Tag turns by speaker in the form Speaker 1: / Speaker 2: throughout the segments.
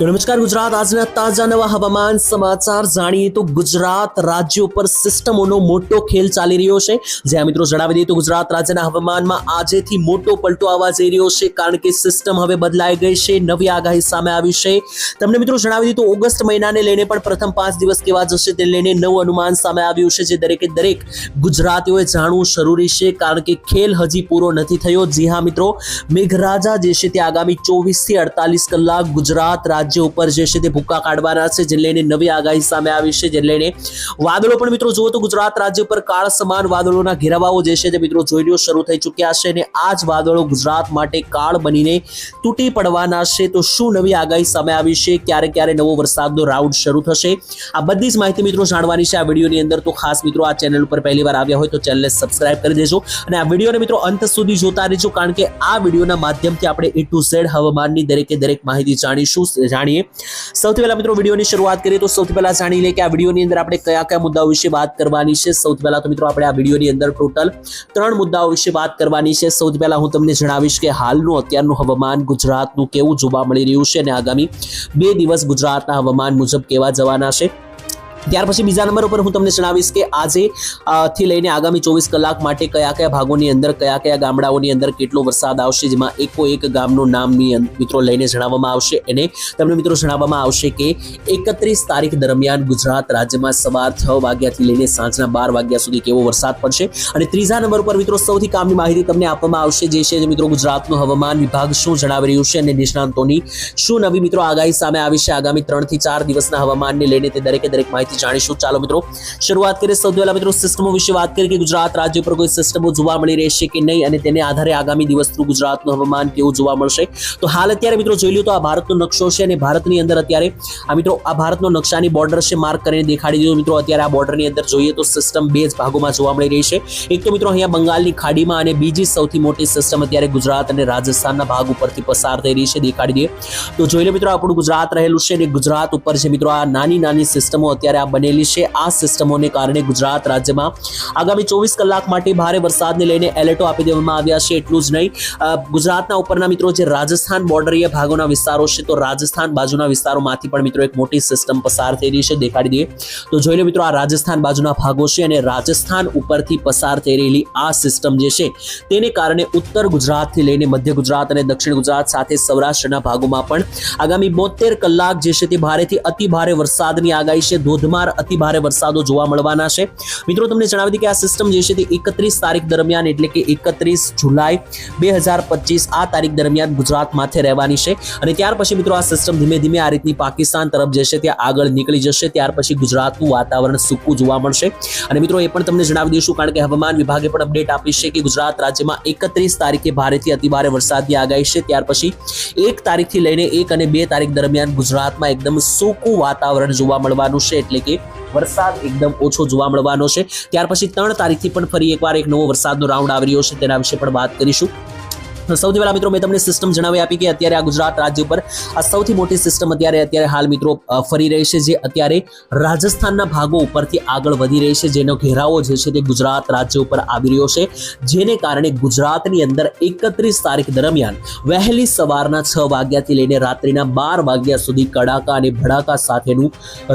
Speaker 1: તો નમસ્કાર, ગુજરાત. આજના તાજા નવા હવામાન સમાચાર જાણીએ તો ગુજરાત રાજ્ય ઉપર સિસ્ટમોનો મોટો ખેલ ચાલી રહ્યો છે. જ્યાં મિત્રો જણાવી દઈએ તો ગુજરાત રાજ્યના હવામાનમાં આજેથી મોટો પલટો આવવા જઈ રહ્યો છે કારણ કે સિસ્ટમ હવે બદલાઈ ગઈ છે, નવી આગાહી સામે આવી છે. તમને મિત્રો જણાવી દઈએ તો ઓગસ્ટ મહિનાને લઈને પણ પ્રથમ પાંચ દિવસ કેવા જશે તે લઈને નવું અનુમાન સામે આવ્યું છે, જે દરેકે દરેક ગુજરાતીઓએ જાણવું જરૂરી છે કારણ કે ખેલ હજી પૂરો નથી થયો. જી હા મિત્રો, મેઘરાજા જે છે તે આગામી ચોવીસથી અડતાલીસ કલાક ગુજરાત રાજ્ય ઉપર જે છે તે ભૂકા કાઢવાના છે જે લઈને નવી આગાહી સામે આવી છે જે લઈને વાદળો પણ મિત્રો જુઓ તો ગુજરાત રાજ્ય પર કાળ સમાન વાદળોના ઘેરાવાઓ જે છે તે મિત્રો જોઈ શરૂ થઈ ચૂક્યા છે અને આ જ વાદળો ગુજરાત માટે કાળ બનીને તૂટી પડવાના છે. તો શું નવી આગાહી સામે આવી છે? ક્યારે ક્યારે નવો વરસાદનો રાઉન્ડ શરૂ થશે? આ બધી જ માહિતી મિત્રો જાણવાની છે. આ વિડીયોની અંદર તો ખાસ મિત્રો આ ચેનલ ઉપર પહેલી વાર આવ્યા હોય તો ચેનલને સબસ્ક્રાઇબ કરી દેજો અને આ વિડીયોને મિત્રો અંત સુધી જોતા રહેજો, કારણ કે આ વિડીયોના માધ્યમથી આપણે એ ટુ ઝેડ હવામાનની દરેકે દરેક માહિતી જાણીશું જાણીએ. સૌથી પહેલા મિત્રો વિડીયોની શરૂઆત કરીએ તો સૌથી પહેલા જાણી લઈએ કે આ વિડીયોની અંદર આપણે કયા કયા મુદ્દાઓ વિશે વાત કરવાની છે. સૌથી પહેલા તો મિત્રો આપણે આ વિડીયોની અંદર ટોટલ ત્રણ મુદ્દાઓ વિશે વાત કરવાની છે. સૌથી પહેલા હું તમને જણાવીશ કે હાલનું અત્યારનું હવામાન ગુજરાતનું કેવું જોવા મળી રહ્યું છે અને આગામી બે દિવસ ગુજરાતના હવામાન મુજબ કેવા જવાના છે. ત્યાર પછી બીજા નંબર ઉપર હું તમને જણાવીશ કે આજે થી લઈને આગામી ચોવીસ કલાક માટે કયા કયા ભાગોની અંદર, કયા કયા ગામડાઓની અંદર કેટલો વરસાદ આવશે, જેમાં એકો એક ગામનું નામની મિત્રો લઈને જણાવવામાં આવશે. અને તમને મિત્રો જણાવવામાં આવશે કે એકત્રીસ તારીખ દરમિયાન ગુજરાત રાજ્યમાં સવાર છ વાગ્યાથી લઈને સાંજના બાર વાગ્યા સુધી કેવો વરસાદ પડશે? અને ત્રીજા નંબર પર મિત્રો સૌથી કામની માહિતી તમને આપવામાં આવશે, જે છે મિત્રો ગુજરાતનું હવામાન વિભાગ શું જણાવી રહ્યું છે અને નિષ્ણાંતોની શું નવી મિત્રો આગાહી સામે આવી છે આગામી ત્રણથી ચાર દિવસના હવામાનને લઈને તે દરેકે દરેક માહિતી જાણીશું. ચાલો મિત્રો, શરૂઆત કરીએ સૌથી પહેલા મિત્રો સિસ્ટમો વિશે વાત કરીએ કે ગુજરાત રાજ્ય પર કોઈ સિસ્ટમો જોવા મળી રહેશે કે નહીં અને તેને આધારે આગામી દિવસનું ગુજરાતનું હવામાન કેવું જોવા મળશે. તો હાલ અત્યારે મિત્રો જોઈ લો તો આ ભારતનો નકશો છે અને ભારતની અંદર અત્યારે આ મિત્રો, આ ભારતનો નકશાની બોર્ડર છે માર્ક કરીને દેખાડી દીધો. મિત્રો અત્યારે આ બોર્ડરની અંદર જોઈએ તો સિસ્ટમ બે જ ભાગોમાં જોવા મળી રહી છે. એક તો મિત્રો અહીંયા બંગાળની ખાડીમાં અને બીજી સૌથી મોટી સિસ્ટમ અત્યારે ગુજરાત અને રાજસ્થાનના ભાગ ઉપરથી પસાર થઈ રહી છે. દેખાડી દઈએ. તો જોઈ લો મિત્રો, આપણું ગુજરાત રહેલું છે અને ગુજરાત ઉપર છે મિત્રો આ નાની નાની સિસ્ટમો અત્યારે આ બનેલી છે. આ સિસ્ટમોને કારણે ગુજરાત રાજ્યમાં આગામી ચોવીસ કલાક માટે ભારે વરસાદને લઈને એલર્ટો આપી દેવામાં આવ્યા છે. એટલું જ નહીં ગુજરાતના ઉપરના મિત્રો જે રાજસ્થાન બોર્ડરીય ભાગોના વિસ્તારો છે, તો રાજસ્થાન બાજુના વિસ્તારોમાંથી પણ મિત્રો એક મોટી સિસ્ટમ પસાર થઈ રહી છે દેખાડી દઈએ. તો જોઈ લો મિત્રો, આ રાજસ્થાન બાજુના ભાગો છે અને રાજસ્થાન ઉપરથી પસાર થઈ રહેલી આ સિસ્ટમ જે છે, તેને કારણે ઉત્તર ગુજરાતથી લઈને મધ્ય ગુજરાત અને દક્ષિણ ગુજરાત સાથે સૌરાષ્ટ્રના ભાગોમાં પણ આગામી બોતેર કલાક જે છે તે ભારેથી અતિ ભારે વરસાદની આગાહી છે. ધોધમાર અતિ ભારે વરસાદો જોવા મળવાના છે. મિત્રો, તમને જણાવી દઈએ કે આ સિસ્ટમ જે છે તે એકત્રીસ તારીખ દરમિયાન એટલે કે એકત્રીસ જુલાઈ બે હજાર પચીસ આ તારીખ દરમિયાન ગુજરાત માથે રહેવાની છે. અને ત્યાર પછી મિત્રો, આ સિસ્ટમ ધીમે ધીમે આ રીતની પાકિસ્તાન તરફ જશે ત્યાં આગળ નીકળી જશે. ત્યાર પછી ગુજરાતનું વાતાવરણ સૂકું જોવા મળશે. અને મિત્રો, એ પણ તમને જણાવી દઈશું કારણ કે હવામાન વિભાગે પણ અપડેટ આપી છે કે ગુજરાત રાજ્યમાં એકત્રીસ તારીખે ભારેથી અતિભારે વરસાદની આગાહી છે. ત્યાર પછી એક તારીખથી લઈને એક અને બે તારીખ દરમિયાન ગુજરાતમાં એકદમ સૂકું વાતાવરણ જોવા મળવાનું છે. એટલે કે વરસાદ એકદમ ઓછો જોવા મળવાનો છે. ત્યાર પછી ત્રણ તારીખથી પણ ફરી એકવાર એક નવો વરસાદનો રાઉન્ડ આવી રહ્યો છે. તેના વિશે પણ વાત કરીશું. સૌથી પહેલા મિત્રો મેં તમને સિસ્ટમ જણાવી આપી કે અત્યારે આ ગુજરાત રાજ્ય ઉપર આ સૌથી મોટી સિસ્ટમ અત્યારે અત્યારે હાલ મિત્રો ફરી રહી છે જે અત્યારે રાજસ્થાનના ભાગો ઉપરથી આગળ વધી રહી છે. જેનો ઘેરાવો જે છે તે ગુજરાત રાજ્ય ઉપર આવી રહ્યો છે. જેને કારણે ગુજરાતની અંદર એકત્રીસ તારીખ દરમિયાન વહેલી સવારના છ વાગ્યાથી લઈને રાત્રિના બાર વાગ્યા સુધી કડાકા અને ભડાકા સાથેનું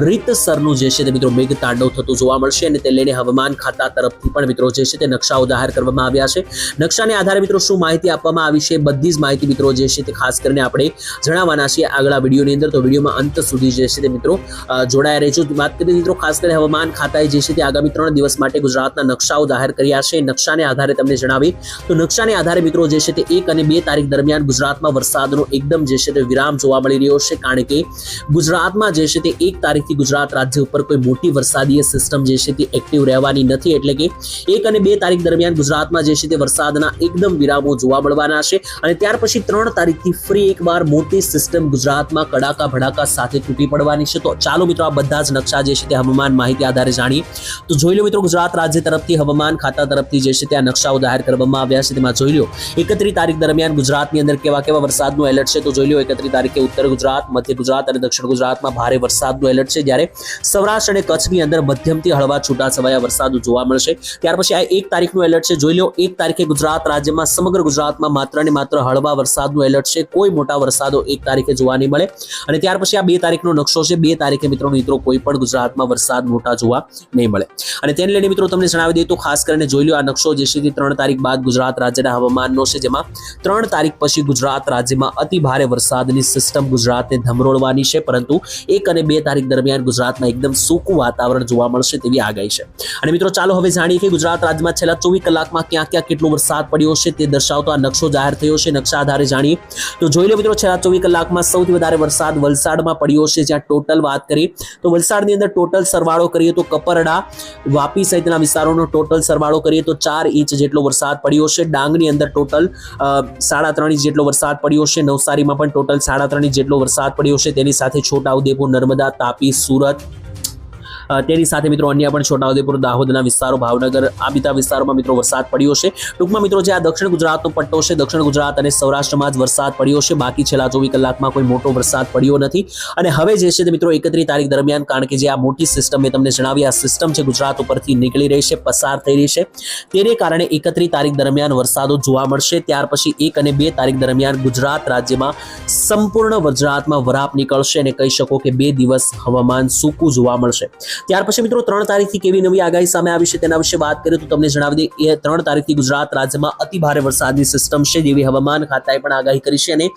Speaker 1: રીતસરનું જે છે તે મિત્રો મેઘ તાંડવ થતું જોવા મળશે અને તે લઈને હવામાન ખાતા તરફથી પણ મિત્રો જે છે તે નકશાઓ જાહેર કરવામાં આવ્યા છે. નકશાને આધારે મિત્રો શું માહિતી આપવામાં આવી છે. બધી જ માહિતી મિત્રો જે છે તે ખાસ કરીને આપણે જણાવવાના છીએ આગળ વિડીયોની અંદર. તો વિડીયોમાં અંત સુધી જે છે તે મિત્રો જોડાયા રહેજો. વાત કરીએ મિત્રો, ખાસ કરીને હવામાન ખાતાએ જે છે તે આગામી ત્રણ દિવસ માટે ગુજરાતના નકશાઓ જાહેર કર્યા છે. નકશાને આધારે તમને જણાવી તો નકશાને આધારે મિત્રો જે છે તે એક અને બે તારીખ દરમિયાન ગુજરાતમાં વરસાદનો એકદમ જે છે તે વિરામ જોવા મળી રહ્યો છે. કારણ કે ગુજરાતમાં જે છે તે એક તારીખથી ગુજરાત રાજ્ય ઉપર કોઈ મોટી વરસાદીય સિસ્ટમ જે છે તે એક્ટિવ રહેવાની નથી. એટલે કે એક અને બે તારીખ દરમિયાન ગુજરાતમાં જે છે તે વરસાદના એકદમ વિરામો જોવા મળવાના છે અને ત્યાર પછી ત્રણ તારીખથી ફ્રી એકવાર મોટી સિસ્ટમ ગુજરાતમાં કડાકા ભડાકા સાથે તૂટી પડવાની છે. તો ચાલો મિત્રો આ બધા જ નકશા જે છે તે હવામાન માહિતી આધારે જાણીએ. તો જોઈ લો મિત્રો ગુજરાત રાજ્ય તરફથી હવામાન ખાતા તરફથી જે છે તે આ નકશાઓ જાહેર કરવામાં આવ્યા છે. તેમાં જોઈ લો, એકત્રીસ તારીખ દરમિયાન ગુજરાતની અંદર કેવા કેવા વરસાદનું એલર્ટ છે તો જોઈ લો એકત્રીસ તારીખે ઉત્તર ગુજરાત, મધ્ય ગુજરાત અને દક્ષિણ ગુજરાતમાં ભારે વરસાદનું એલર્ટ છે. જ્યારે સૌરાષ્ટ્ર અને કચ્છની અંદર મધ્યમથી હળવા છૂટાછવાયા વરસાદ જોવા મળશે. ત્યાર પછી આ એક તારીખનું એલર્ટ છે. જોઈ લો, એક તારીખે ગુજરાત રાજ્યમાં સમગ્ર ગુજરાતમાં માત્ર ને માત્ર હળવા વરસાદનું એલર્ટ છે. કોઈ મોટા વરસાદો એક તારીખે જોવા નહીં મળે. અને ત્યાર પછી આ બે તારીખનો નકશો છે. બે તારીખે મિત્રો મિત્રો કોઈ પણ ગુજરાતમાં વરસાદ મોટા જોવા નહીં મળે. અને તેને લઈને મિત્રો તમને જણાવી દઈએ તો ખાસ કરીને જોઈ લો આ નકશો જે છે તે ત્રણ તારીખ બાદ ગુજરાત રાજ્યના હવામાનનો છે. જેમાં ત્રણ તારીખ પછી ગુજરાત રાજ્યમાં અતિ ભારે વરસાદની સિસ્ટમ ગુજરાતને ધમરોળવાની છે. પરંતુ એક અને બે તારીખ દરમિયાન ગુજરાતમાં એકદમ સૂકું વાતાવરણ જોવા મળશે તેવી આગાહી છે. અને મિત્રો ચાલો હવે જાણીએ કે ગુજરાત રાજ્યમાં છેલ્લા ચોવીસ કલાકમાં ક્યાં ક્યાં કેટલો વરસાદ પડ્યો છે તે દર્શાવતો આ નકશો જાહેર થયો છે નકશા આધારે જાણીએ તો જોઈ લો મિત્રો, છેલ્લા ચોવીસ કલાકમાં સૌથી વધારે વરસાદ વલસાડમાં પડ્યો છે. જ્યાં ટોટલ વાત કરીએ તો વલસાડની અંદર ટોટલ સરવાળો કરીએ તો કપરડા, વાપી સહિતના વિસ્તારોનો ટોટલ સરવાળો કરીએ તો ચાર ઇંચ જેટલો વરસાદ પડ્યો છે. ડાંગની અંદર ટોટલ સાડા ત્રણ ઇંચ જેટલો વરસાદ પડ્યો છે. નવસારીમાં પણ ટોટલ સાડા ત્રણ ઇંચ જેટલો વરસાદ પડ્યો છે. તેની સાથે છોટાઉદેપુર નર્મદા, તાપી, સુરત તેની સાથે મિત્રો અન્ય પણ છોટાઉદેપુર, દાહોદના વિસ્તારો, ભાવનગર, આ બીજા વિસ્તારોમાં મિત્રો વરસાદ પડ્યો છે. ટૂંકમાં મિત્રો જે આ દક્ષિણ ગુજરાતનો પટ્ટો છે, દક્ષિણ ગુજરાત અને સૌરાષ્ટ્રમાં જ વરસાદ પડ્યો છે. બાકી છેલ્લા ચોવીસ કલાકમાં કોઈ મોટો વરસાદ પડ્યો નથી. અને હવે જે છે તે મિત્રો એકત્રીસ તારીખ દરમિયાન, કારણ કે જે આ મોટી સિસ્ટમ મેં તમને જણાવી, આ સિસ્ટમ છે ગુજરાત ઉપરથી નીકળી રહી છે, પસાર થઈ રહી છે. તેને કારણે એકત્રીસ તારીખ દરમિયાન વરસાદો જોવા મળશે. ત્યાર પછી એક અને બે તારીખ દરમિયાન ગુજરાત રાજ્યમાં સંપૂર્ણ ગુજરાતમાં વરાપ નીકળશે અને કહી શકો કે બે દિવસ હવામાન સૂકું જોવા મળશે. ત્યાર પછી મિત્રો ત્રણ તારીખથી કેવી નવી આગાહી સામે આવી છે તેના વિશે વાત કરીએ તો તમને જણાવી દઈએ ત્રણ તારીખથી ગુજરાત રાજ્યમાં અતિ ભારે વરસાદની સિસ્ટમ છે જેવી હવામાન ખાતાએ પણ આગાહી કરી છે અને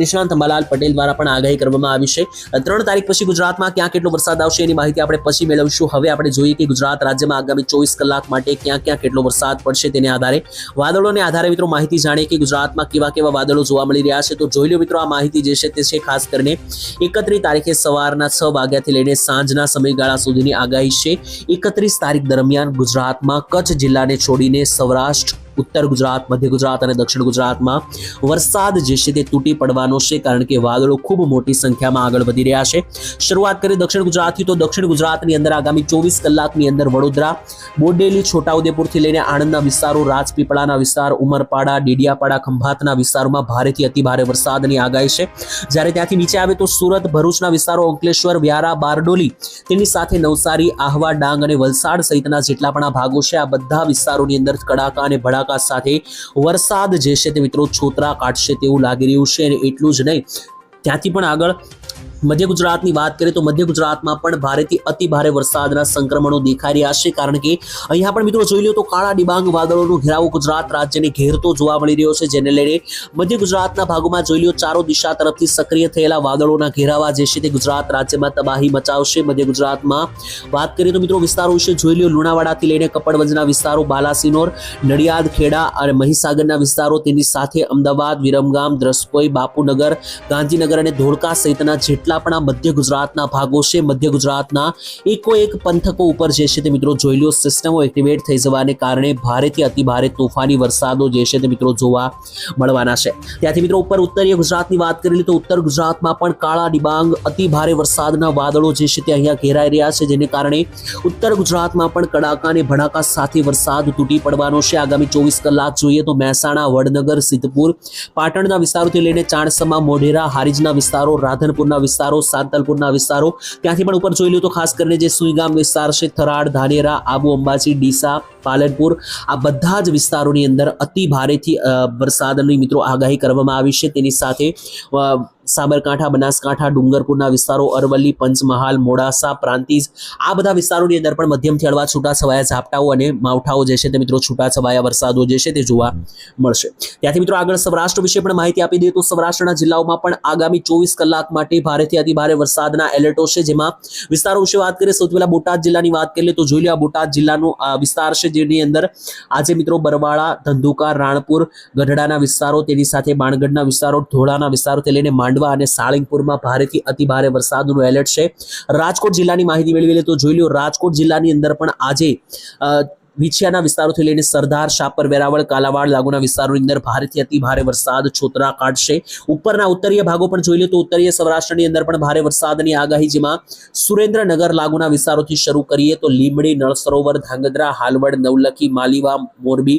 Speaker 1: નિષ્ણાંત અંબાલાલ પટેલ દ્વારા પણ આગાહી કરવામાં આવી છે. ત્રણ તારીખ પછી ગુજરાતમાં ક્યાં કેટલો વરસાદ આવશે એની માહિતી આપણે પછી મેળવીશું. હવે આપણે જોઈએ કે ગુજરાત રાજ્યમાં આગામી ચોવીસ કલાક માટે ક્યાં ક્યાં કેટલો વરસાદ પડશે તેને આધારે. વાદળોને આધારે મિત્રો માહિતી જાણીએ કે ગુજરાતમાં કેવા કેવા વાદળો જોવા મળી રહ્યા છે. તો જોઈ લો મિત્રો આ માહિતી જે છે તે છે ખાસ કરીને એકત્રીસ તારીખે સવારના છ વાગ્યાથી લઈને સાંજના સમયગાળા સુધીની આગાહી છે. એકત્રીસ તારીખ દરમિયાન ગુજરાતમાં કચ્છ જિલ્લાને છોડીને સૌરાષ્ટ્ર ઉત્તર ગુજરાત, મધ્ય ગુજરાત અને દક્ષિણ ગુજરાતમાં વરસાદ જે છે તે તૂટી પડવાનો છે કારણ કે વાદળો ખૂબ મોટી સંખ્યામાં આગળ વધી રહ્યા છે. શરૂઆત કરીએ દક્ષિણ ગુજરાતથી તો દક્ષિણ ગુજરાતની અંદર આગામી ચોવીસ કલાકની અંદર વડોદરા, બોડેલી, છોટાઉદેપુરથી લઈને આણંદના વિસ્તારો, રાજપીપળાના વિસ્તાર, ઉમરપાડા, ડેડિયાપાડા, ખંભાતના વિસ્તારોમાં ભારેથી અતિભારે વરસાદની આગાહી છે. જ્યારે ત્યાંથી નીચે આવે તો સુરત, ભરૂચના વિસ્તારો, અંકલેશ્વર, વ્યારા, બારડોલી તેની સાથે નવસારી, આહવા, ડાંગ અને વલસાડ સહિતના જેટલા પણ આ ભાગો છે, આ બધા વિસ્તારોની અંદર કડાકા અને ભડાકા સાથે વરસાદ જે છે તે મિત્રો છોતરા કાઢશે તેવું લાગી રહ્યું છે અને એટલું જ નહીં. ત્યાંથી પણ આગળ મધ્ય ગુજરાતની વાત કરીએ તો મધ્ય ગુજરાતમાં પણ ભારેથી અતિ ભારે વરસાદના સંક્રમણો દેખાઈ રહ્યા છે. કારણ કે અહીંયા પણ મિત્રો જોઈ લો તો કાળા ડિબાંગ વાદળોનો ઘેરાવો ગુજરાત રાજ્યને ઘેરતો જોવા મળી રહ્યો છે, જેને લઈને મધ્ય ગુજરાતના ભાગોમાં જોઈ લો ચારો દિશા તરફથી સક્રિય થયેલા વાદળોના ઘેરાવા જે છે તે ગુજરાત રાજ્યમાં તબાહી મચાવશે. મધ્ય ગુજરાતમાં વાત કરીએ તો મિત્રો વિસ્તારો વિશે જોઈ લો લુણાવાડાથી લઈને કપડવંજના વિસ્તારો, બાલાસિનોર, નડિયાદ, ખેડા અને મહીસાગરના વિસ્તારો તેની સાથે અમદાવાદ, વિરમગામ, દ્રસકોઈ, બાપુનગર, ગાંધીનગર અને ધોળકા સહિતના જેટલા પણ આ મધ્ય ગુજરાતના ભાગો છે. મધ્ય ગુજરાતના એકો પંથકો ઉપર જે છે તે મિત્રો જોઈ લો સિસ્ટમો એક્ટિવેટ થઈ જવાને કારણે ભારેથી અતિભારે તોફાની વરસાદો જે છે તે મિત્રો જોવા મળવાના છે. ત્યાંથી મિત્રો ઉપર ઉત્તરીય ગુજરાતની વાત કરી તો ઉત્તર ગુજરાતમાં પણ કાળા ડિબાંગ, અતિભારે વરસાદના વાદળો જે છે તે અહીંયા ઘેરાઈ રહ્યા છે, જેને કારણે ઉત્તર ગુજરાતમાં પણ કડાકા અને ભડાકા સાથે વરસાદ તૂટી પડવાનો છે. આગામી ચોવીસ કલાક જોઈએ તો મહેસાણા, વડનગર, સિદ્ધપુર, પાટણના વિસ્તારોથી લઈને ચાણસમા, મોઢેરા, હારીજના વિસ્તારો, રાધનપુરના વિસ્તારો સાંતલપુરના વિસ્તારો. ત્યાંથી પણ ઉપર જોઈ લો તો ખાસ કરીને જે સુઈગામ વિસ્તાર છે, થરાડ, ધાનેરા, આબુ, અંબાજી, ડીસા, પાલનપુર, આ બધા જ વિસ્તારોની અંદર અતિ ભારેથી વરસાદની મિત્રો આગાહી કરવામાં આવી છે. તેની સાથે સાબરકાંઠા, બનાસકાંઠા, ડુંગરપુરના વિસ્તારો, અરવલ્લી, પંચમહાલ, મોડાસા, પ્રાંતિજ, આ બધા વિસ્તારોની અંદર પણ મધ્યમથી હળવા છૂટાછવાયા ઝાપટાઓ અને માવઠાઓ જે છે તે મિત્રો છૂટાછવાયા વરસાદો જે છે તે જોવા મળશે. ત્યાંથી મિત્રો આગળ સૌરાષ્ટ્ર વિશે પણ માહિતી આપી દઈએ તો સૌરાષ્ટ્રના જિલ્લાઓમાં પણ આગામી ચોવીસ કલાક માટે ભારેથી અતિભારે વરસાદના એલર્ટો છે. જેમાં વિસ્તારો વિશે વાત કરીએ, સૌથી પહેલા બોટાદ જિલ્લાની વાત કરીએ તો જોઈ લો આ બોટાદ જિલ્લાનો આ વિસ્તાર છે જેની અંદર આજે મિત્રો બરવાળા, ધંધુકા, રાણપુર, ગઢડાના વિસ્તારો, તેની સાથે બાણગઢના વિસ્તારો, ધોળાના વિસ્તારોથી લઈને માંડવા અને સાળંગપુરમાં ભારેથી અતિ ભારે વરસાદનું એલર્ટ છે. રાજકોટ જિલ્લાની માહિતી મેળવી લે તો જોઈ લો રાજકોટ જિલ્લાની અંદર પણ આજે વિછિયાના વિસ્તારોથી લઈને સરદાર શાપર વેરાવળ, કાલાવાડ લાગુના વિસ્તારોની અંદર ભારેથી અતિ ભારે વરસાદ છોતરા કાઢશે. ઉપરના ઉત્તરીય ભાગો પણ જોઈ લે તો ઉત્તરીય સૌરાષ્ટ્રની અંદર પણ ભારે વરસાદની આગાહી, જેમાં સુરેન્દ્રનગર લાગુના વિસ્તારોથી શરૂ કરીએ તો લીમડી નળ સરોવર ધાંગધ્રા, હાલવડ, નવલખી, માલીવા, મોરબી,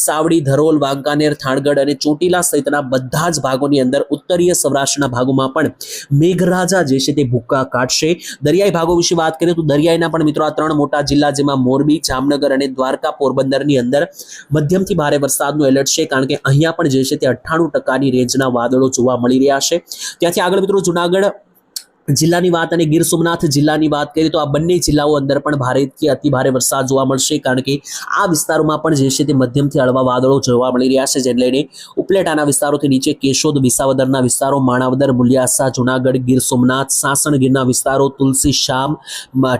Speaker 1: સાવડી, ધરોલ, વાંકાનેર, થાણગઢ અને ચોટીલા સહિતના બધા જ ભાગોની અંદર ઉત્તરીય સૌરાષ્ટ્રના ભાગોમાં પણ મેઘરાજા જે છે તે ભૂક્કા કાઢશે. દરિયાઈ ભાગો વિશે વાત કરીએ તો દરિયાઈના પણ મિત્રો આ ત્રણ મોટા જિલ્લા જેમાં મોરબી, જામનગર અને દ્વારકા પોરબંદરની અંદર મધ્યમથી ભારે વરસાદનું એલર્ટ છે, કારણ કે અહીંયા પણ જે છે તે અઠ્ઠાણું ટકાની રેન્જના વાદળો જોવા મળી રહ્યા છે. ત્યાંથી આગળ મિત્રો જુનાગઢ જિલ્લાની વાત અને ગીર સોમનાથ જિલ્લાની વાત કરીએ તો આ બંને જિલ્લાઓ અંદર પણ ભારેથી અતિ ભારે વરસાદ જોવા મળશે કારણ કે આ વિસ્તારોમાં પણ જે છે તે મધ્યમથી હળવા વાદળો જોવા મળી રહ્યા છે, જેને લઈને ઉપલેટાના વિસ્તારોથી નીચે કેશોદ, વિસાવદરના વિસ્તારો, માણાવદર, મુલિયાસા, જુનાગઢ, ગીર સોમનાથ સાસણ ગીરના વિસ્તારો, તુલસી શામ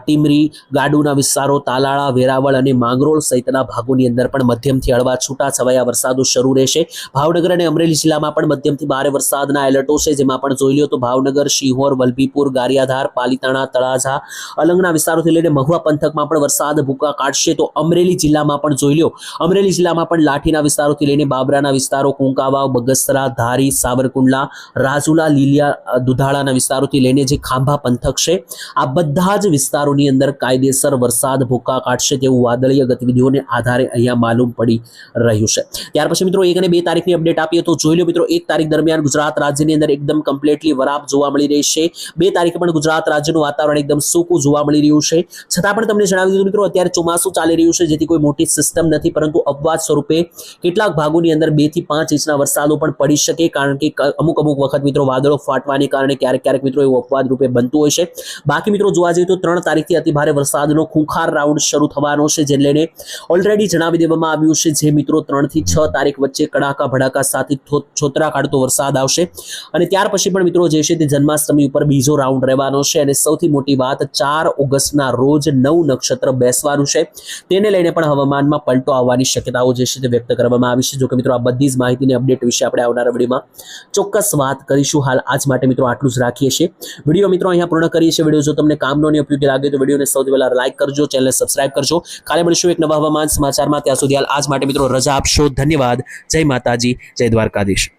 Speaker 1: ટીમરી, ગાડુના વિસ્તારો, તાલાળા, વેરાવળ અને માંગરોળ સહિતના ભાગોની અંદર પણ મધ્યમથી હળવા છૂટા છવાયા વરસાદો શરૂ રહેશે. ભાવનગર અને અમરેલી જિલ્લામાં પણ મધ્યમથી ભારે વરસાદના એલર્ટો છે, જેમાં પણ જોઈ લો તો ભાવનગર, શિહોર, વલભીપુર ગારિયાધાર, પાલીતાણા, તળાજા અલંગના વિસ્તારોથી લઈને મહુવા પંથકમાં પણ વરસાદ ભૂકા કાઢશે તો અમરેલી જિલ્લામાં પણ જોઈ લો અમરેલી જિલ્લામાં પણ લાઠીના વિસ્તારોથી લઈને બાબરાના વિસ્તારો, કુંકાવાવ, બગસરા, ધારી, સાવરકુંડલા, રાજુલા, લીલિયા દુધાળાના વિસ્તારોથી લઈને જે ખાંભા પંથક છે, આ બધા જ વિસ્તારોની અંદર કાયદેસર વરસાદ ભૂકા કાઢશે તેવું વાદળીય ગતિવિધિઓને આધારે અહીંયા માલુમ પડી રહ્યું છે. ત્યાર પછી મિત્રો એક અને બે તારીખની અપડેટ આપીએ તો જોઈ લો મિત્રો, એક તારીખ દરમિયાન ગુજરાત રાજ્યની અંદર એકદમ કમ્પ્લીટલી વરાપ જોવા મળી રહી છે. બે તારીખે પણ ગુજરાત રાજ્યનું વાતાવરણ એકદમ સૂકું જોવા મળી રહ્યું છે. છતાં પણ તમને જણાવી દીધું મિત્રો, અત્યારે ચોમાસું ચાલી રહ્યું છે, જેથી કોઈ મોટી સિસ્ટમ નથી, પરંતુ અપવાદ સ્વરૂપે કેટલાક ભાગોની અંદર બેથી પાંચ ઇંચના વરસાદો પણ પડી શકે, કારણ કે અમુક અમુક વખત મિત્રો વાદળો ફાટવાને કારણે ક્યારેક ક્યારેક મિત્રો એવું અપવાદ રૂપે બનતું હોય છે. બાકી મિત્રો જોવા જઈએ તો ત્રણ તારીખથી અતિભારે વરસાદનો ખૂંખાર રાઉન્ડ શરૂ થવાનો છે, જેને લઈને ઓલરેડી જણાવી દેવામાં આવ્યું છે જે મિત્રો ત્રણથી છ તારીખ વચ્ચે કડાકા ભડાકા સાથે છોતરા કાઢતો વરસાદ આવશે. અને ત્યાર પછી પણ મિત્રો જે છે તે જન્માષ્ટમી ઉપર બીજો રાઉન્ડ રહેવાનો છે અને સૌથી મોટી વાત ચાર ઓગસ્ટના રોજ નવ નક્ષત્ર બેસવાનું છે. તેને લઈને પણ હવામાનમાં પલટો આવવાની શક્યતાઓ જે છે તે વ્યક્ત કરવામાં આવી છે. જો કે મિત્રો આ બધી જ માહિતીની અપડેટ વિશે આપણે આવનારા વિડીયોમાં ચોક્કસ વાત કરીશું. હાલ આજ માટે મિત્રો આટલું જ રાખીએ છીએ. વીડિયો મિત્રો અહીંયા પૂર્ણ કરીએ છીએ. વીડિયો જો તમને કામનો અને ઉપયોગી લાગે તો વિડીયોને સૌથી પહેલાં લાઇક કરજો, ચેનલને સબસ્ક્રાઇબ કરજો. કાલે મળીશું એક નવા હવામાન સમાચારમાં. ત્યાં સુધી હાલ આજ માટે મિત્રો રજા આપશો. ધન્યવાદ. જય માતાજી. જય દ્વારકાધીશ.